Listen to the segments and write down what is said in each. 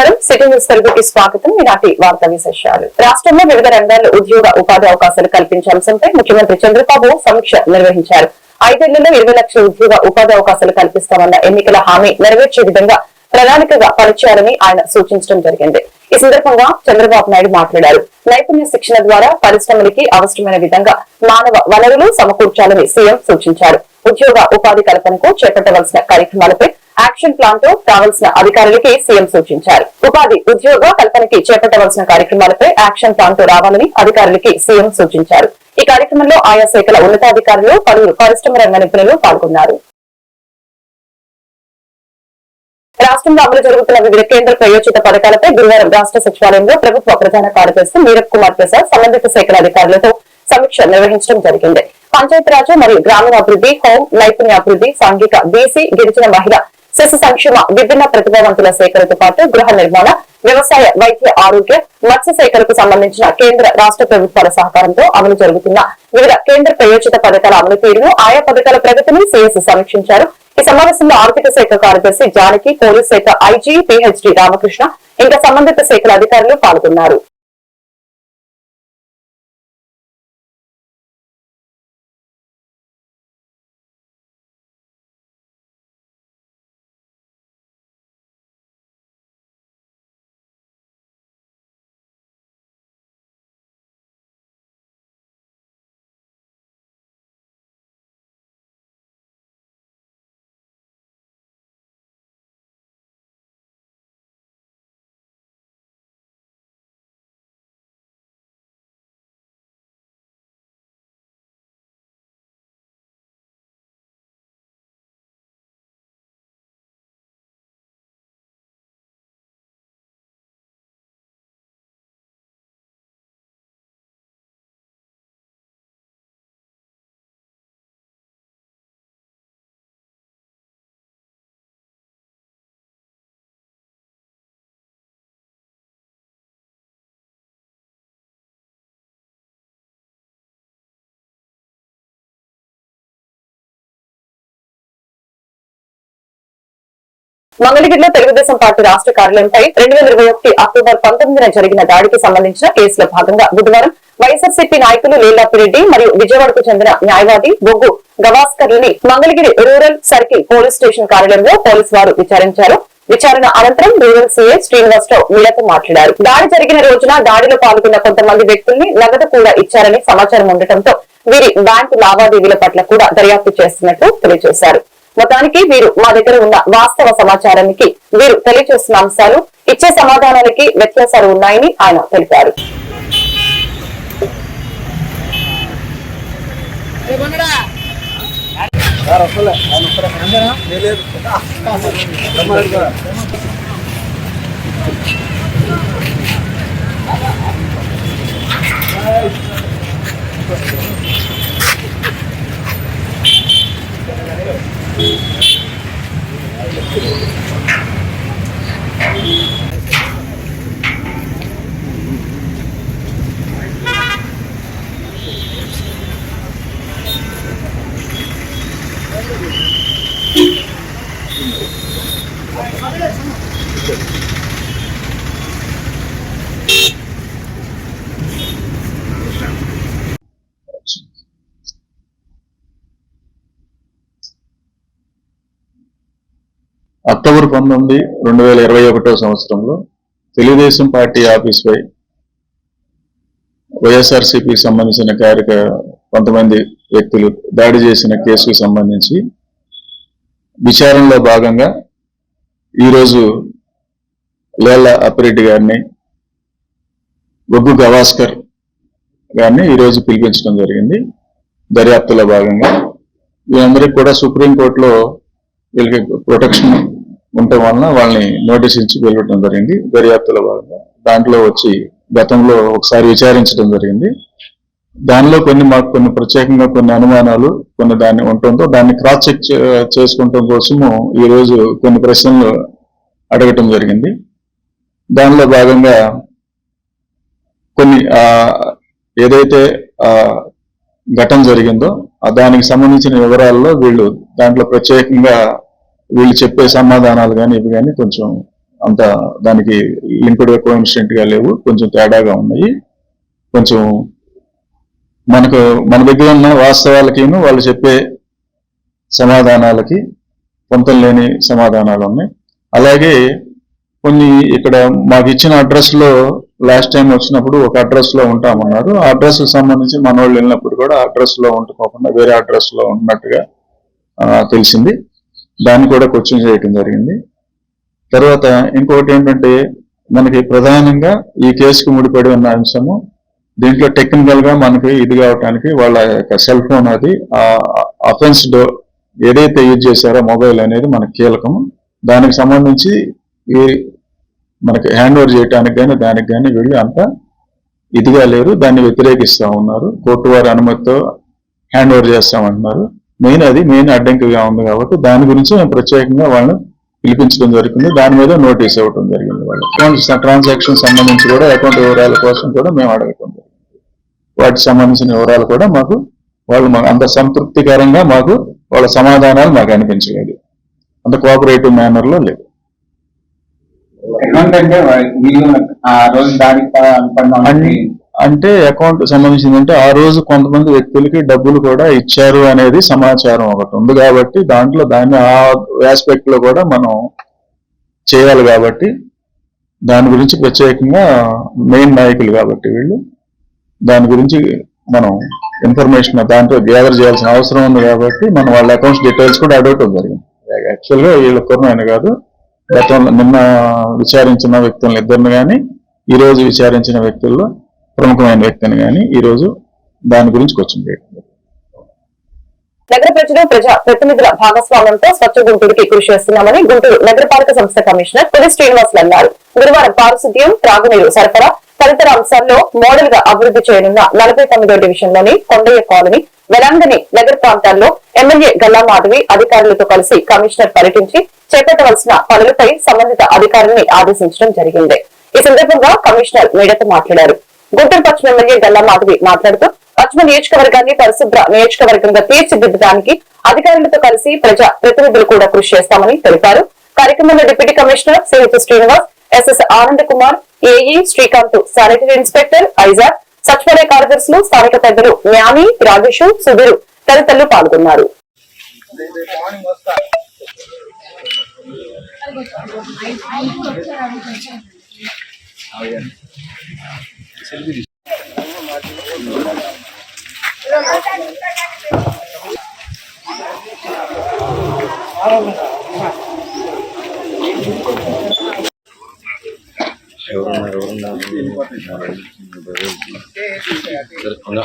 నమస్కారం. City news తెలుగుకి స్వాగతం. ఈనాటి వార్తా విశేషాలు. రాష్ట్రంలో వివిధ రంగాల్లో ఉద్యోగ ఉపాధి అవకాశాలు కల్పించే అంశంపై ముఖ్యమంత్రి చంద్రబాబు సమీక్ష నిర్వహించారు. ఐదేళ్ళలో ఇరవై లక్షల ఉద్యోగ ఉపాధి అవకాశాలు కల్పిస్తామన్న ఎన్నికల హామీ నెరవేర్చే విధంగా ప్రణాళికగా పనిచేయాలని ఆయన సూచించడం జరిగింది. ఈ సందర్భంగా చంద్రబాబు నాయుడు మాట్లాడారు. నైపుణ్య శిక్షణ ద్వారా పరిశ్రమలకి అవసరమైన విధంగా మానవ వనరులు సమకూర్చాలని సీఎం సూచించారు. ఉద్యోగ ఉపాధి కల్పనకు చేపట్టవలసిన కార్యక్రమాలపై యాక్షన్ ప్లాన్తో కావలసిన అధికారులకి సీఎం సూచించారు. ఉపాధి ఉద్యోగ కల్పనకి చేపట్టవలసిన కార్యక్రమాలపై యాక్షన్ ప్లాన్తో రావాలని అధికారులకి సీఎం సూచించారు. ఈ కార్యక్రమంలో ఆయా శాఖల ఉన్నతాధికారులు పలువురు పరిశ్రమ రంగ నిపుణులు పాల్గొన్నారు. రాష్ట్రంలో అమలు జరుగుతున్న వివిధ కేంద్ర ప్రయోజిత పథకాలపై గురువారం రాష్ట్ర సచివాలయంలో ప్రభుత్వ ప్రధాన కార్యదర్శి మీరప్ కుమార్ ప్రసాద్ సంబంధిత శాఖల అధికారులతో సమీక్ష నిర్వహించడం జరిగింది. పంచాయతీరాజ్ మరియు గ్రామీణాభివృద్ధి హోం నైపుణ్యాభివృద్ధి సాంఘిక బీసీ గిరిజన మహిళ శిశు సంక్షేమ విభిన్న ప్రతిభావంతుల సేకరణతో పాటు గృహ నిర్మాణ వ్యవసాయ వైద్య ఆరోగ్య మత్స్య సేకరణకు సంబంధించిన కేంద్ర రాష్ట్ర ప్రభుత్వాల సహకారంతో అమలు జరుగుతున్న వివిధ కేంద్ర ప్రయోజిత పథకాల అమలు తీరును ఆయా పథకాల ప్రగతిని సీఎస్ సమీక్షించారు. ఈ సమావేశంలో ఆర్థిక శాఖ కార్యదర్శి జానకి పోలీస్ శాఖ ఐజీ పిహెచ్డి రామకృష్ణ ఇంకా సంబంధిత శాఖల అధికారులు పాల్గొన్నారు. మంగళగిరిలో తెలుగుదేశం పార్టీ రాష్ట్ర కార్యాలయంపై రెండు వేల ఇరవై ఒకటి అక్టోబర్ పంతొమ్మిదిన జరిగిన దాడికి సంబంధించిన కేసులో భాగంగా బుధవారం వైఎస్ఆర్సీపీ నాయకులు లీలాపిరెడ్డి మరియు విజయవాడకు చెందిన న్యాయవాది బొగ్గు గవాస్కర్లని Mangalagiri rural circle police station కార్యాలయంలో పోలీసు వారు విచారించారు. విచారణ అనంతరం రూరల్ సీఏ శ్రీనివాసరావు మీడియాతో మాట్లాడారు. దాడి జరిగిన రోజున దాడిలో పాల్గొన్న కొంతమంది వ్యక్తుల్ని నగదు కూడా ఇచ్చారని సమాచారం ఉండటంతో వీరి బ్యాంకు లావాదేవీల పట్ల కూడా దర్యాప్తు చేస్తున్నట్లు తెలియజేశారు. మొత్తానికి వీరు మా దగ్గర ఉన్న వాస్తవ సమాచారానికి వీరు తెలియజేస్తున్న అంశాలు ఇచ్చే సమాధానానికి వ్యత్యాసాలు ఉన్నాయని ఆయన తెలిపారు. Thank you. అక్టోబర్ పంతొమ్మిది రెండు వేల ఇరవై ఒకటో సంవత్సరంలో తెలుగుదేశం పార్టీ ఆఫీస్పై వైఎస్ఆర్సీపీకి సంబంధించిన కార్యక కొంతమంది వ్యక్తులు దాడి చేసిన కేసుకు సంబంధించి విచారణలో భాగంగా ఈరోజు లేలా అప్పిరెడ్డి గారిని బొగ్గు గవాస్కర్ గారిని ఈరోజు పిలిపించడం జరిగింది. దర్యాప్తులో భాగంగా వీళ్ళందరికీ కూడా సుప్రీంకోర్టులో వీళ్ళకి ప్రొటెక్షన్ ఉండటం వలన వాళ్ళని నోటీస్ ఇచ్చి వెళ్ళటం జరిగింది. దర్యాప్తులో భాగంగా దాంట్లో వచ్చి గతంలో ఒకసారి విచారించడం జరిగింది. దానిలో కొన్ని మాకు కొన్ని ప్రత్యేకంగా కొన్ని అనుమానాలు కొన్ని దాన్ని ఉండటంతో దాన్ని క్రాస్ చెక్ చేసుకోవటం కోసము ఈ రోజు కొన్ని ప్రశ్నలు అడగటం జరిగింది. దానిలో భాగంగా కొన్ని ఏదైతే ఘటన జరిగిందో దానికి సంబంధించిన వివరాల్లో వీళ్ళు దాంట్లో ప్రత్యేకంగా వీళ్ళు చెప్పే సమాధానాలు కానీ ఇవి కానీ కొంచెం అంత దానికి లింక్డ్ కోఇన్సిడెంట్గా లేవు కొంచెం తేడాగా ఉన్నాయి. కొంచెం మనకు మన దగ్గర ఉన్న వాస్తవాలకిను వాళ్ళు చెప్పే సమాధానాలకి పొంతం లేని సమాధానాలు ఉన్నాయి. అలాగే కొన్ని ఇక్కడ మాకు ఇచ్చిన అడ్రస్లో లాస్ట్ టైం వచ్చినప్పుడు ఒక అడ్రస్లో ఉంటామన్నారు. ఆ అడ్రస్కి సంబంధించి మన వాళ్ళు వెళ్ళినప్పుడు కూడా అడ్రస్లో ఉంటుకోకుండా వేరే అడ్రస్లో ఉన్నట్టుగా తెలిసింది. దాన్ని కూడా క్వశ్చన్ చేయటం జరిగింది. తర్వాత ఇంకొకటి ఏంటంటే మనకి ప్రధానంగా ఈ కేసుకు ముడిపడి ఉన్న అంశము దీంట్లో టెక్నికల్గా మనకి ఇది కావటానికి వాళ్ళ యొక్క సెల్ ఫోన్ అది ఆ అఫెన్స్ డో ఏదైతే యూజ్ చేశారో మొబైల్ అనేది మనకి కీలకం దానికి సంబంధించి ఈ మనకి హ్యాండ్ ఓవర్ చేయడానికి కానీ దానికి కానీ వీళ్ళు అంత ఇదిగా లేరు. దాన్ని వ్యతిరేకిస్తా ఉన్నారు. కోర్టు వారి అనుమతితో హ్యాండ్ ఓవర్ చేస్తామంటున్నారు. మెయిన్ అది మెయిన్ అడ్డంకిగా ఉంది కాబట్టి దాని గురించి మేము ప్రత్యేకంగా వాళ్ళని పిలిపించడం జరిగింది దాని మీద నోటీస్ ఇవ్వడం జరిగింది వాళ్ళు అకౌంట్ ట్రాన్సాక్షన్ సంబంధించి కూడా అకౌంట్ వివరాల కోసం కూడా మేము అడగటం వాటికి సంబంధించిన వివరాలు కూడా మాకు వాళ్ళు మాకు అంత సంతృప్తికరంగా మాకు వాళ్ళ సమాధానాలు మాకు అనిపించలేదు. అంత కోఆపరేటివ్ మేనర్లో లేదు. అకౌంట్ అంటే ఆ రోజు దానికి అంటే అకౌంట్ సంబంధించింది అంటే ఆ రోజు కొంతమంది వ్యక్తులకి డబ్బులు కూడా ఇచ్చారు అనేది సమాచారం ఒకటి ఉంది కాబట్టి దాంట్లో దాన్ని ఆ ఆస్పెక్ట్లో కూడా మనం చేయాలి కాబట్టి దాని గురించి ప్రత్యేకంగా మెయిన్ నాయకులు కాబట్టి వీళ్ళు దాని గురించి మనం ఇన్ఫర్మేషన్ దాంట్లో గ్యాదర్ చేయాల్సిన అవసరం ఉంది కాబట్టి మనం వాళ్ళ అకౌంట్స్ డీటెయిల్స్ కూడా అడగటం జరిగింది యాక్చువల్గా వీళ్ళ కొరమైన కాదు గతంలో నిన్న విచారించిన వ్యక్తులను ఇద్దరిని కానీ ఈ రోజు విచారించిన వ్యక్తుల్లో ప్రముఖమైన వ్యక్తిని కానీ ఈరోజు దాని గురించి క్వశ్చన్ నగర ప్రజలు ప్రజా ప్రతినిధుల భాగస్వామ్యంతో స్వచ్ఛ గుంటూరుకి కృషి చేస్తున్నామని గుంటూరు నగరపాలక సంస్థ కమిషనర్ పులి శ్రీనివాసులు అన్నారు. గురువారం పారిశుద్ధ్యం త్రాగునీరు సరఫరా తదితర అంశాల్లో మోడల్గా అభివృద్ధి చేయనున్న నలభై తొమ్మిదో డివిజన్లోని కొండయ్య కాలనీ వెలంగని నగర ప్రాంతాల్లో ఎమ్మెల్యే గల్లా మాధవి అధికారులతో కలిసి కమిషనర్ పర్యటించి చేపట్టవలసిన పనులపై సంబంధిత అధికారుల్ని ఆదేశించడం జరిగింది. ఈ సందర్భంగా కమిషనర్ మీడియాతో మాట్లాడారు. గుంటూరు పశ్చిమ ఎమ్మెల్యే గల్లా మాధవి మాట్లాడుతూ పశ్చిమ నియోజకవర్గాన్ని పరిశుభ్ర నియోజకవర్గంగా తీర్చిదిద్దడానికి అధికారులతో కలిసి ప్రజా ప్రతినిధులు కూడా కృషి చేస్తామని తెలిపారు. కార్యక్రమంలో deputy commissioner Sethu Srinivas SS Anand Kumar AE Srikanth sanitary inspector Isaac సచివాలయ కార్యదర్శులు స్థానిక పెద్దలు న్యామి రాజేష్ సుధీర్ తదితరులు పాల్గొన్నారు. సరే,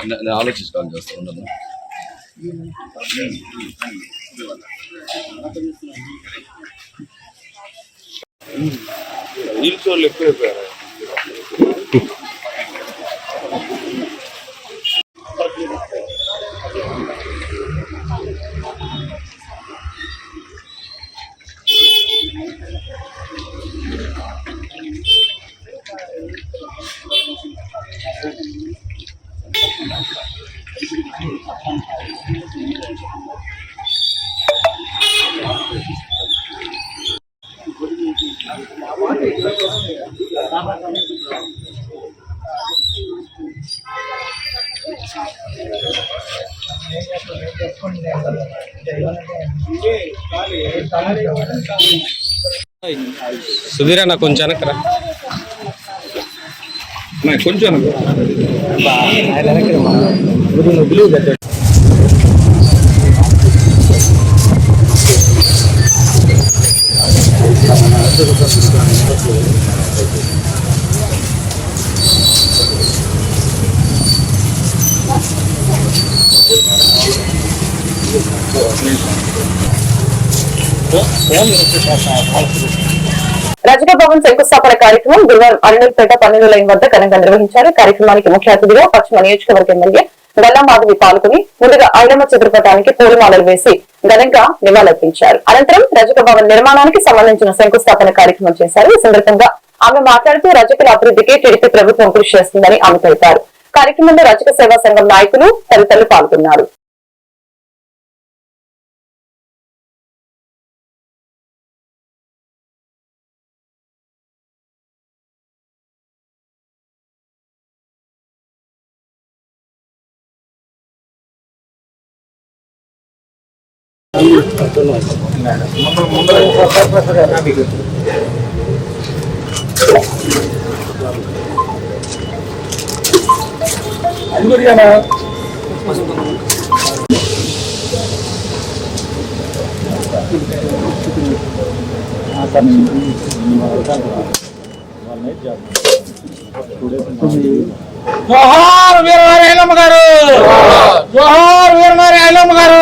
నే- నేను ఆలోచించుకోవాలి చేస్తాను ఉండదు సుధీర్ అన్న కొంచెం అనకరా కొంచెం Thank you. రజక భవన్ శంకుస్థాపన కార్యక్రమం గురువారం అల్లూరుపేట పన్నెండు లైన్ వద్ద ఘనంగా నిర్వహించారు. కార్యక్రమానికి ముఖ్య అతిథిగా పశ్చిమ నియోజకవర్గ ఎమ్మెల్యే గల్లామాధవి పాల్గొని ముందుగా ఐలమ్మ చిత్రపటానికి పూలమాలలు వేసి ఘనంగా నివాళులర్పించారు. అనంతరం రజక భవన్ నిర్మాణానికి సంబంధించిన శంకుస్థాపన కార్యక్రమం చేశారు. ఈ సందర్భంగా ఆమె మాట్లాడుతూ రజకుల అభివృద్ధికి టీడీపీ ప్రభుత్వం కృషి చేస్తుందని ఆమె తెలిపారు. కార్యక్రమంలో రజక సేవా సంఘం నాయకులు తదితరులు పాల్గొన్నారు. జోహార్ వీరవారి ఐలమ్మ గారు జోహార్ వీరవారి ఐలమ్మ గారు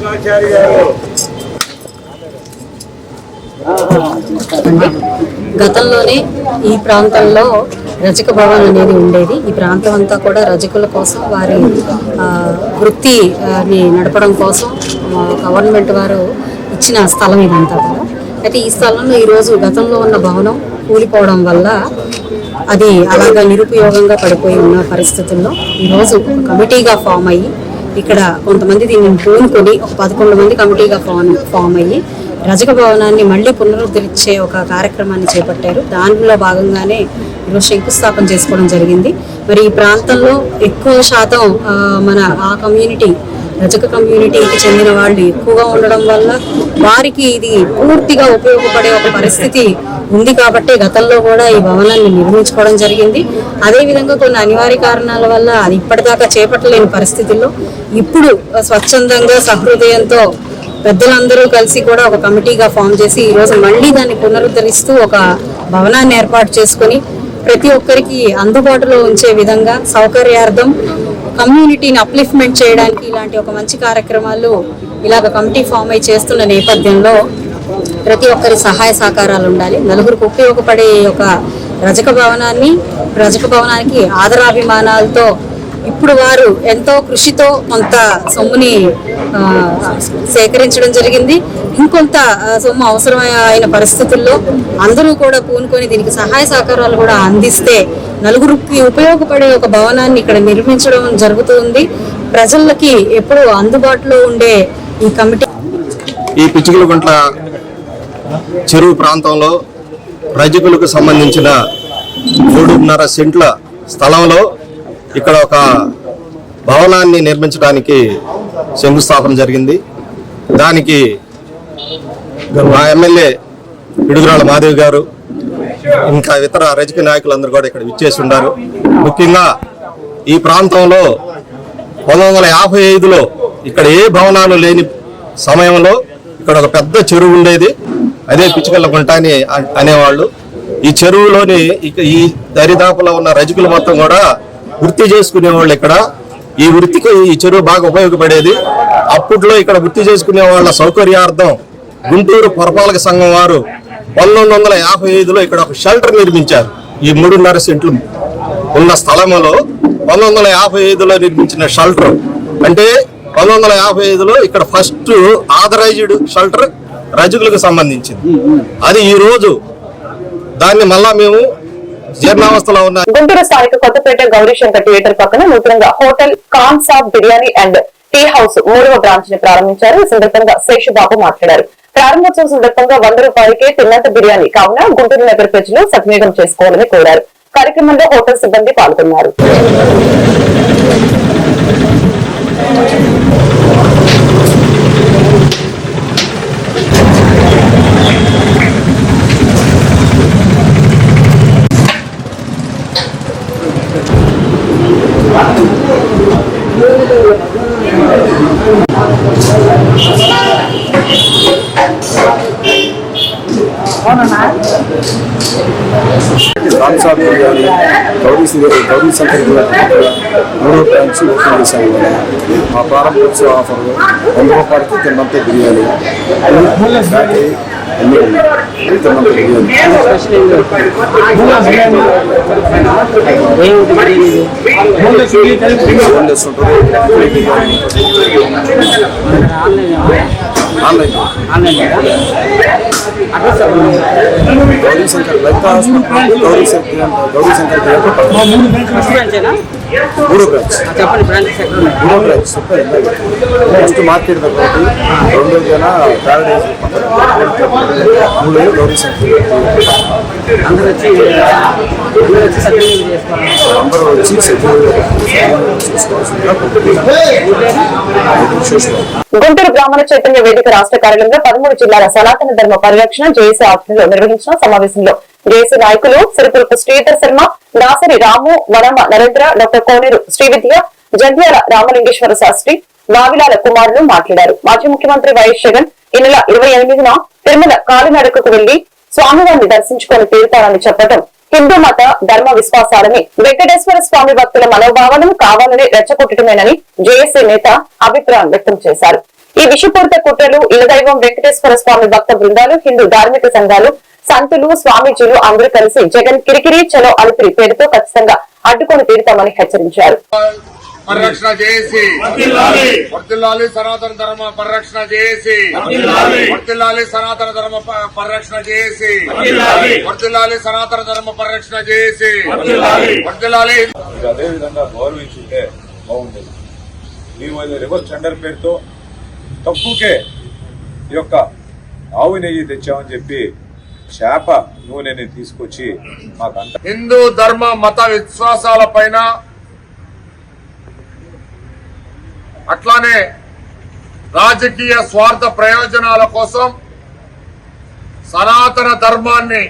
పెట్ట గతంలోనే ఈ ప్రాంతంలో రజక భవన్ అనేది ఉండేది. ఈ ప్రాంతం అంతా కూడా రజకుల కోసం వారి వృత్తిని నడపడం కోసం గవర్నమెంట్ వారు ఇచ్చిన స్థలం ఇదంతా కూడా. అయితే ఈ స్థలంలో ఈరోజు గతంలో ఉన్న భవనం కూలిపోవడం వల్ల అది అలాగా నిరుపయోగంగా పడిపోయి ఉన్న పరిస్థితుల్లో ఈరోజు కమిటీగా ఫామ్ అయ్యి ఇక్కడ కొంతమంది దీన్ని పూనుకొని ఒక పదకొండు మంది కమిటీగా ఫామ్ ఫామ్ అయ్యి రజక భవనాన్ని మళ్ళీ పునరుద్ధరించే ఒక కార్యక్రమాన్ని చేపట్టారు. దానిలో భాగంగానే ఈరోజు శంకుస్థాపన చేసుకోవడం జరిగింది. మరి ఈ ప్రాంతంలో ఎక్కువ శాతం మన ఆ కమ్యూనిటీ రజక కమ్యూనిటీకి చెందిన వాళ్ళు ఎక్కువగా ఉండడం వల్ల వారికి ఇది పూర్తిగా ఉపయోగపడే ఒక పరిస్థితి ఉంది కాబట్టి గతంలో కూడా ఈ భవనాన్ని నిర్మించుకోవడం జరిగింది. అదేవిధంగా కొన్ని అనివార్య కారణాల వల్ల అది ఇప్పటిదాకా చేపట్టలేని పరిస్థితుల్లో ఇప్పుడు స్వచ్ఛందంగా సహృదయంతో పెద్దలందరూ కలిసి కూడా ఒక కమిటీగా ఫామ్ చేసి ఈరోజు మళ్ళీ దాన్ని పునరుద్ధరిస్తూ ఒక భవనాన్ని ఏర్పాటు చేసుకొని ప్రతి ఒక్కరికి అందుబాటులో ఉంచే విధంగా సౌకర్యార్థం కమ్యూనిటీని అప్లిఫ్ట్మెంట్ చేయడానికి ఇలాంటి ఒక మంచి కార్యక్రమాలు ఇలాగ కమిటీ ఫామ్ అయి చేస్తున్న నేపథ్యంలో ప్రతి ఒక్కరి సహాయ సహకారాలు ఉండాలి. నలుగురికి ఉపయోగపడే ఒక రజక భవనాన్ని రజక భవనానికి ఆదరాభిమానాలతో ఇప్పుడు వారు ఎంతో కృషితో కొంత సొమ్ముని సేకరించడం జరిగింది. ఇంకొంత సొమ్ము అవసరమైన పరిస్థితుల్లో అందరూ కూడా పూనుకొని దీనికి సహాయ సహకారాలు కూడా అందిస్తే నలుగురికి ఉపయోగపడే ఒక భవనాన్ని ఇక్కడ నిర్మించడం జరుగుతుంది. ప్రజలకి ఎప్పుడూ అందుబాటులో ఉండే ఈ కమిటీ ఈ పిచ్చుకలగుంట్ల చెరువు ప్రాంతంలో రజకులకు సంబంధించిన మూడున్నర సెంట్ల స్థలంలో ఇక్కడ ఒక భవనాన్ని నిర్మించడానికి శంకుస్థాపన జరిగింది. దానికి మా ఎమ్మెల్యే పిడుగురాళ్ళ మాదేవి గారు ఇంకా ఇతర రాజకీయ నాయకులందరూ కూడా ఇక్కడ విచ్చేసి ఉన్నారు ముఖ్యంగా ఈ ప్రాంతంలో పంతొమ్మిది వందల యాభై ఐదులో ఇక్కడ ఏ భవనాలు లేని సమయంలో ఇక్కడ ఒక పెద్ద చెరువు ఉండేది. అదే పిచ్చుకల్ల గుంట అని అనేవాళ్ళు. ఈ చెరువులోని ఇక ఈ దరిదాపులో ఉన్న రజకులు మొత్తం కూడా వృత్తి చేసుకునేవాళ్ళు ఇక్కడ. ఈ వృత్తికి ఈ చెరువు బాగా ఉపయోగపడేది. అప్పట్లో ఇక్కడ వృత్తి చేసుకునే వాళ్ళ సౌకర్యార్థం గుంటూరు పురపాలక సంఘం వారు పంతొమ్మిది వందల యాభై ఐదులో ఇక్కడ ఒక షెల్టర్ నిర్మించారు. ఈ మూడున్నర సెంట్లు ఉన్న స్థలంలో పంతొమ్మిది వందల యాభై ఐదులో నిర్మించిన షెల్టర్. అంటే పంతొమ్మిది వందల యాభై ఐదులో ఇక్కడ ఫస్ట్ ఆథరైజ్డ్ షెల్టర్ రజకులకు సంబంధించింది. అది ఈ రోజు దాన్ని మళ్ళా మేము జీర్ణావస్థలో ఉన్న గుంటూరు స్థానిక కొత్తపేట గౌరీశంకర్ థియేటర్ పక్కన నూతనంగా hotel Khan Saab biryani and tea house మూడవ బ్రాంచ్ని ప్రారంభించారు. ఈ సందర్భంగా శేషుబాబు మాట్లాడారు. ప్రారంభోత్సవం సందర్భంగా వంద రూపాయలకే తిన్నంత బిర్యానీ కావున గుంటూరు నగర ప్రజలు సద్వినియోగం చేసుకోవాలని కోరారు. కార్యక్రమంలో హోటల్ సిబ్బంది పాల్గొన్నారు. రామ్సాబ్ బిర్యానీ గౌరీ శ్రీ- గౌరీ శంకర్ మూడో బ్రాంచ్ ఓపెన్ చేశాము మా ప్రారంభోత్సవ ఆఫర్ వంద రూపాయలకి తిన్నంత బిర్యానీ. అన్ని ఉన్నాయి. తిన్నంత బిర్యానీ ఆన్లైన్ గౌరీ శంకర్ లలిత హాస్పిటల్ గౌరీ శంకర్ గౌరీ శంకర్ మూడో బ్రాంచ్ చెప్పండి బ్రాంచెస్ ఎక్కడ ఉన్నాయి మూడో బ్రాంచ్ ఫస్ట్ మార్కెట్ దగ్గర ఒకటి రెండో జన ప్యారడైజ్ మూడో గౌరీ అందరూ వచ్చి గుంటూరు బ్రాహ్మణ చైతన్య వేదిక రాష్ట్ర కార్యాలయంలో పదమూడు జిల్లాల సనాతన ధర్మ పరిరక్షణ జేఏసీ ఆధ్వర్యంలో నిర్వహించిన సమావేశంలో జేసీ నాయకులు సిరిపురపు శ్రీధర్ శర్మ దాసరి రాము వనమ నరేంద్ర డాక్టర్ కోనేరు శ్రీవిద్య జంధ్యాల రామలింగేశ్వర శాస్త్రి వావిలాల కుమారులు మాట్లాడారు. మాజీ ముఖ్యమంత్రి వైఎస్ జగన్ ఈ నెల ఇరవై ఎనిమిదిన తిరుమల కాలినడకకు వెళ్ళి స్వామివారిని దర్శించుకొని తీరుతారని చెప్పడం హిందూ మత ధర్మ విశ్వాసాలని వెంకటేశ్వర స్వామి భక్తుల మనోభావాలను కావాలని రెచ్చగొట్టడమేనని జేఏసీ నేత అభిప్రాయం వ్యక్తం చేశారు. ఈ విషపూరిత కుట్రలు ఇలదైవం వెంకటేశ్వర స్వామి భక్త బృందాలు హిందూ ధార్మిక సంఘాలు సంతులు స్వామీజీలు అందరూ కలిసి జగన్ కిరికిరి చలో అలిపిరి పేరుతో ఖచ్చితంగా అడ్డుకొని తీరుతామని హెచ్చరించారు. పరిరక్షణ చేసి. వర్తిల్లాలి. సనాతన ధర్మ పరిరక్షణ చేసి. వర్తిల్లాలి. సనాతన ధర్మ పరిరక్షణ చేసి. వర్తిల్లాలి. సనాతన ధర్మ పరిరక్షణ చేసి. వర్తిల్లాలి. అదే విధంగా గౌరవించుంటే బాగుండేది. మేము రివర్స్ టెండర్ పేరుతో తక్కువకే ఈ యొక్క ఆవు నెయ్యి తెచ్చామని చెప్పి చేప నూనెని తీసుకొచ్చి మాకంట హిందూ ధర్మ మత విశ్వాసాల పైన అట్లానే రాజకీయ స్వార్థ ప్రయోజనాల కోసం సనాతన ధర్మాన్ని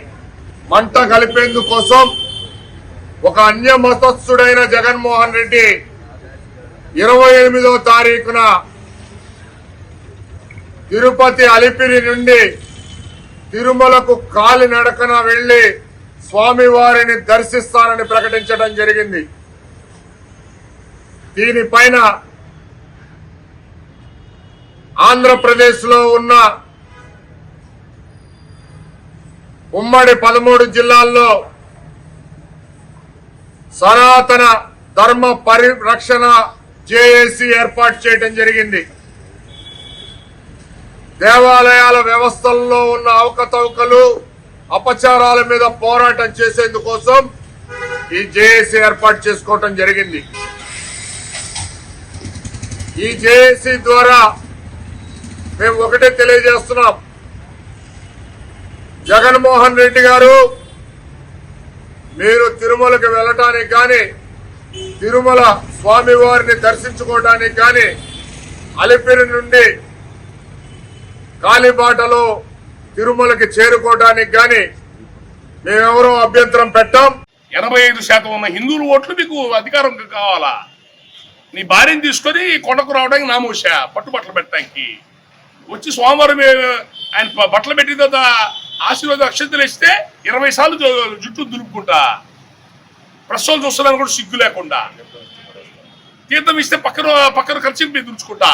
మంట కలిపేందుకోసం ఒక అన్య మతస్థుడైన జగన్మోహన్ రెడ్డి ఇరవై ఎనిమిదో తారీఖున తిరుపతి అలిపిరి నుండి తిరుమలకు కాలి నడకన వెళ్ళి స్వామివారిని దర్శిస్తానని ప్రకటించడం జరిగింది. దీనిపైన ఆంధ్రప్రదేశ్లో ఉన్న ఉమ్మడి పదమూడు జిల్లాల్లో సనాతన ధర్మ పరిరక్షణ జేఏసీ ఏర్పాటు చేయడం జరిగింది. దేవాలయాల వ్యవస్థల్లో ఉన్న అవకతవకలు అపచారాల మీద పోరాటం చేసేందుకోసం ఈ జేఏసీ ఏర్పాటు చేసుకోవటం జరిగింది. ఈ జేఏసీ ద్వారా మేము ఒకటే తెలియజేస్తున్నాం. జగన్మోహన్ రెడ్డి గారు మీరు తిరుమలకు వెళ్ళటానికి కానీ తిరుమల స్వామివారిని దర్శించుకోవడానికి కానీ అలిపిరి నుండి కాలిబాటలో తిరుమలకి చేరుకోవడానికి గాని మేమెవరో అభ్యంతరం పెట్టాం. ఎనభై ఐదు శాతం ఉన్న హిందువుల ఓట్లు మీకు అధికారం కావాలా? నీ భార్యను తీసుకొని కొండకు రావడానికి నామోషా పట్టుబట్టలు పెట్టడానికి. వచ్చి సోమవారం ఆయన బట్టలు పెట్టిన తర్వాత ఆశీర్వాద అక్షంతలు ఇస్తే ఇరవై సార్లు జుట్టు దులుపుకుంటా. ప్రశ్నలు చూస్తున్నాను కూడా సిగ్గు లేకుండా. తీర్థం ఇస్తే పక్కన పక్కన ఖర్చు మీద దులుచుకుంటా.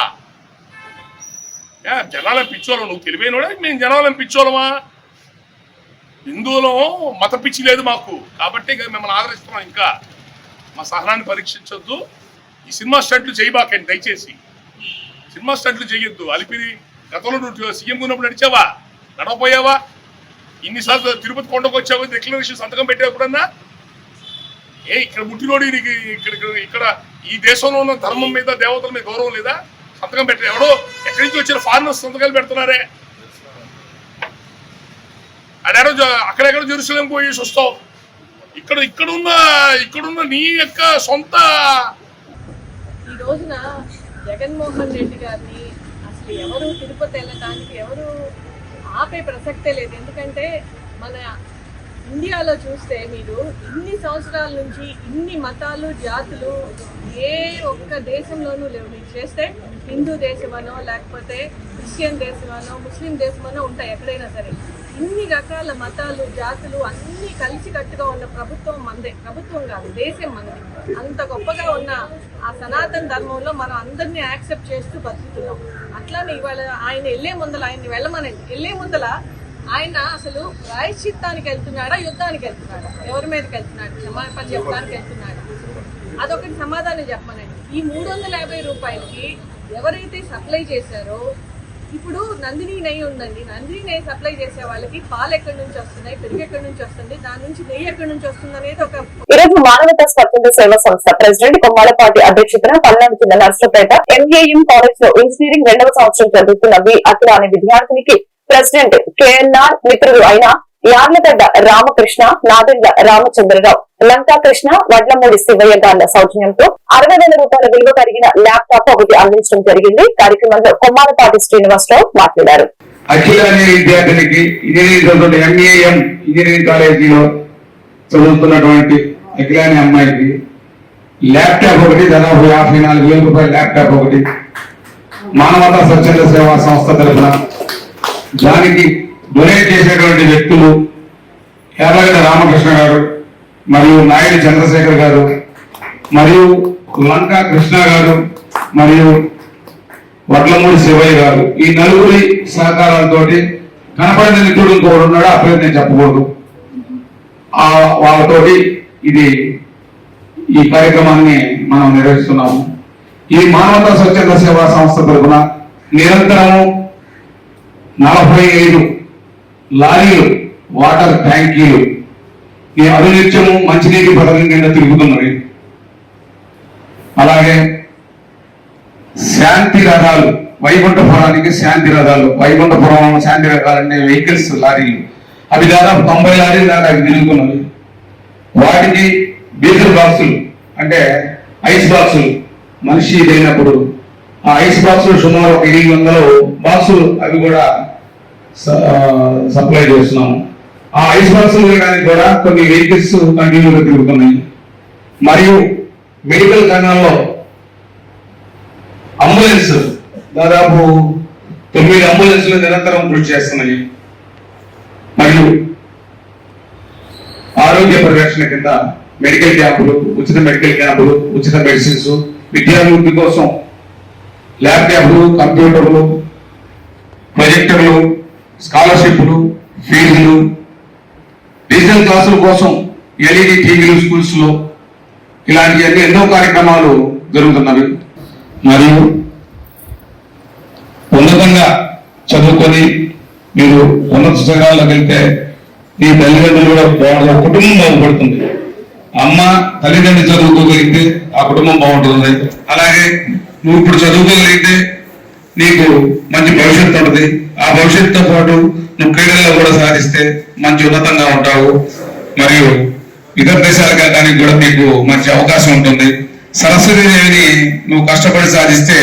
జనాలను పిచ్చోళ్ళం నువ్వు తెలివైనడా మేము జనాలను పిచ్చోళ్ళమా? హిందువులం మత పిచ్చి లేదు మాకు. కాబట్టి మిమ్మల్ని ఆదరిస్తున్నాం ఇంకా. మా సహనాన్ని పరీక్షించొద్దు. ఈ సినిమా స్టంట్లు చేయబాకండి దయచేసి. సినిమా స్టంట్లు చేయొద్దు. అలిపిరి గతంలో నువ్వు సీఎం ఉన్నప్పుడు నడిచావా? నడవపోయావా ఇన్నిసార్లు తిరుపతి కొండకు వచ్చావు? డిక్లరేషన్ సంతకం పెట్టావు ఎప్పుడన్నా? ఏ ఇక్కడ ముట్టినోడి నీకు ఇక్కడ- ఇక్కడ ఈ దేశంలో ఉన్న ధర్మం మీద దేవతల మీద గౌరవం లేదా? సంతకం పెట్టారు ఎవడు? ఎక్కడి నుంచి వచ్చిన ఫారినర్స్ సంతకాలు పెడుతున్నారే? అడారో అక్కడెక్కడ జెరూసలేం పోయి వస్తావు? ఇక్కడ ఇక్కడున్న ఇక్కడున్న నీ యొక్క సొంత ఈ రోజున జగన్మోహన్ రెడ్డి గారిని అసలు ఎవరు తిరుపతి వెళ్ళడానికి ఎవరు ఆపే ప్రసక్తే లేదు. ఎందుకంటే మన ఇండియాలో చూస్తే మీరు ఇన్ని సంవత్సరాల నుంచి ఇన్ని మతాలు జాతులు ఏ ఒక్క దేశంలోనూ లేవు. మీరు చేస్తే హిందూ దేశమనో లేకపోతే క్రిస్టియన్ దేశమనో ముస్లిం దేశమనో ఉంటాయి ఎక్కడైనా సరే. ఇన్ని రకాల మతాలు జాతులు అన్నీ కలిసికట్టుగా ఉన్న ప్రభుత్వం మందే. ప్రభుత్వం కాదు దేశం మనది అంత గొప్పగా ఉన్న ఆ సనాతన ధర్మంలో మనం అందరినీ యాక్సెప్ట్ చేస్తూ బతుకుతున్నాం. అట్లానే ఇవాళ ఆయన వెళ్ళే ముందల ఆయన్ని వెళ్ళమనండి. వెళ్ళే ముందల ఆయన అసలు ప్రాయశ్చిత్తానికి వెళ్తున్నాడా యుద్ధానికి వెళ్తున్నాడా? ఎవరి మీదకి వెళ్తున్నాడు? క్షమాపణ చెప్పడానికి వెళ్తున్నాడు? అదొకటి సమాధానం చెప్పమనండి. ఈ మూడు వందల యాభై రూపాయలకి ఎవరైతే సప్లై చేశారో ఇప్పుడు నందిని నెయ్యి ఉందండి. నందిని నెయ్యి సప్లై చేసే వాళ్ళకి పాలు ఎక్కడి నుంచి వస్తున్నాయి పెరుగు ఎక్కడి నుంచి వస్తుంది దాని నుంచి నెయ్యి ఎక్కడి నుంచి వస్తుంది అనేది ఒక ఈరోజు మానవత మానవతా స్వచ్ఛంద సేవా సంస్థ ప్రెసిడెంట్ కొమ్మాలపాటి అధ్యక్షతన పల్నాడు జిల్లా నర్సపేట ఎంఏఎం కాలేజ్లో ఇంజనీరింగ్ రెండవ సంవత్సరం చదువుతున్న వి అఖిల అనే విద్యార్థినికి ప్రెసిడెంట్ కేఎన్ఆర్ మిత్రులు అయిన యార్లగడ్డ రామకృష్ణ నాదెండ్ల రామచంద్రరావు లంకా కృష్ణ వడ్లమూడి శివయ్య గార్ల సౌజన్యంతో అరవై వేల రూపాయల విలువ కలిగిన ల్యాప్టాప్ ఒకటి అందించడం జరిగింది. కార్యక్రమంలో కొమ్మాలపాటి శ్రీనివాసరావు మాట్లాడారు. అఖిల అనే విద్యార్థినికి ఇంజనీరింగ్ చదువుతున్న ఎంఏఎం ఇంజనీరింగ్ కాలేజీలో చదువుతున్నటువంటి అఖిల అనే అమ్మాయికి ల్యాప్టాప్ ఒకటి దాదాపు యాభై నాలుగు వేల రూపాయల ల్యాప్టాప్ ఒకటి. మానవతా స్వచ్ఛంద సేవా సంస్థ తరఫున దానికి డొనేట్ చేసినటువంటి వ్యక్తులు ఎర్రగడ్డ రామకృష్ణ గారు మరియు నాయుడు చంద్రశేఖర్ గారు మరియు లంకా కృష్ణ గారు మరియు వడ్లమూడి శివయ్య గారు. ఈ నలుగురి సహకారాలతో కనపడిన నిధుడు ఇంకొకడు ఉన్నాడు ఆ పేరు నేను చెప్పకూడదు. ఆ వాళ్ళతోటి ఇది ఈ కార్యక్రమాన్ని మనం నిర్వహిస్తున్నాము. ఈ మానవతా స్వచ్ఛంద సేవా సంస్థ తరఫున నిరంతరము నలభై ఐదు లారీలు వాటర్ ట్యాంకీలు. ఈ అభినిత్యము మంచినీటి పథకం కింద తిరుగుతున్నవి అలాగే శాంతి రథాలు వైకుంఠపురానికి శాంతి రథాలు వైకుంఠపురం శాంతి రథాలు అంటే వెహికల్స్ లారీలు. అవి దాదాపు తొంభై లారీలు దాదాపు తిరుగుతున్నవి వాటికి బీజల్ బాక్సులు అంటే ఐస్ బాక్సులు మనిషి లేనప్పుడు ఆ ఐస్ బాక్సులు సుమారు ఒక ఎనిమిది వందలు బాక్సులు అవి కూడా సప్లై చేస్తున్నాము. ఆ ఐస్ బాక్సులు వేయడానికి కూడా కొన్ని వెహికల్స్ కంటిన్యూగా తిరుగుతున్నాయి. మరియు మెడికల్ రంగంలో అంబులెన్స్ దాదాపు తొమ్మిది అంబులెన్స్లు నిరంతరం కృషి చేస్తున్నాయి. మరియు ఆరోగ్య పరిరక్షణ కింద మెడికల్ క్యాంపులు ఉచిత మెడికల్ క్యాంపులు ఉచిత మెడిసిన్స్ విద్యాభివృద్ధి కోసం ల్యాప్టాప్లు కంప్యూటర్లు ప్రొజెక్టర్లు స్కాలర్షిప్లు ఫీజులు డిజిటల్ క్లాసుల కోసం ఎల్ఈడి టీవీలు స్కూల్స్లో ఇలాంటి అన్ని ఎన్నో కార్యక్రమాలు జరుగుతున్నవి. మరియు ఉన్నతంగా చదువుకొని మీరు ఉన్నత శిఖరాల్లోకి వెళ్తే నీ తల్లిదండ్రులు కూడా బాగుంటుంది కుటుంబం బాగుపడుతుంది. అమ్మ తల్లిదండ్రులు చదువుకోగలిగితే ఆ కుటుంబం బాగుంటుంది. అలాగే నువ్వు ఇప్పుడు చదువుకోగలిగితే నీకు మంచి భవిష్యత్తు ఉంటుంది. ఆ భవిష్యత్తుతో పాటు నువ్వు క్రీడల్లో కూడా సాధిస్తే మంచి ఉన్నతంగా ఉంటావు. మరియు ఇతర దేశాలకు వెళ్ళడానికి కూడా నీకు మంచి అవకాశం ఉంటుంది. సరస్వతీదేవిని నువ్వు కష్టపడి సాధిస్తే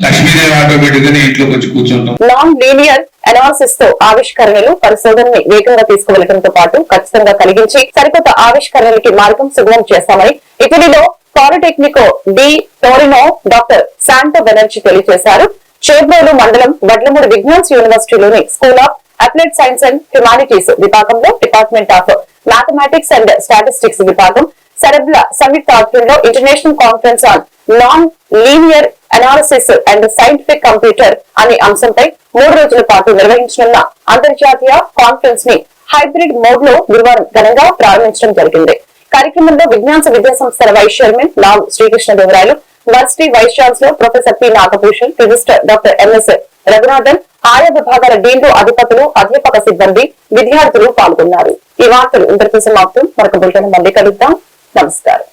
లక్ష్మీదేవి ఆటోమేటిక్గా నీ ఇంట్లోకి వచ్చి కూర్చుంటాం నాన్ లీనియర్ అనాలిసిస్తో ఆవిష్కరణలు పరిశోధనని వేగంగా తీసుకువెళ్ళడంతో పాటు ఖచ్చితంగా కలిగించి సరికొత్త ఆవిష్కరణలకి మార్గం సుగమం చేస్తామని ఇటలీలో Politecnico di Torino doctor Santo Banerjee తెలియజేశారు. చేబ్రోలు మండలం Vadlamudi Vignan's యూనివర్సిటీలోని school of applied science and humanities విభాగంలో department of mathematics and statistics విభాగం సరబ్ల సంయుక్త ఆధ్వర్యంలో international conference on non linear analysis and scientific computer అనే అంశంపై మూడు రోజుల పాటు నిర్వహించనున్న అంతర్జాతీయ కాన్ఫరెన్స్ని హైబ్రిడ్ మోడ్లో గురువారం ఘనంగా ప్రారంభించడం జరిగింది. కార్యక్రమంలో విజ్ఞాన విద్యా సంస్థల vice chairman Lal Srikrishnadevarayalu varsity vice chancellor professor P Nagabhushan register doctor MS Raghunathan ఆయా విభాగాల డీన్లు అధిపతులు అధ్యాపక సిబ్బంది విద్యార్థులు పాల్గొన్నారు. ఈ వార్తలు ఇంతటితో సమాప్తం. మరొక బులెటిన్ మళ్ళీ కలుద్దాం. నమస్కారం.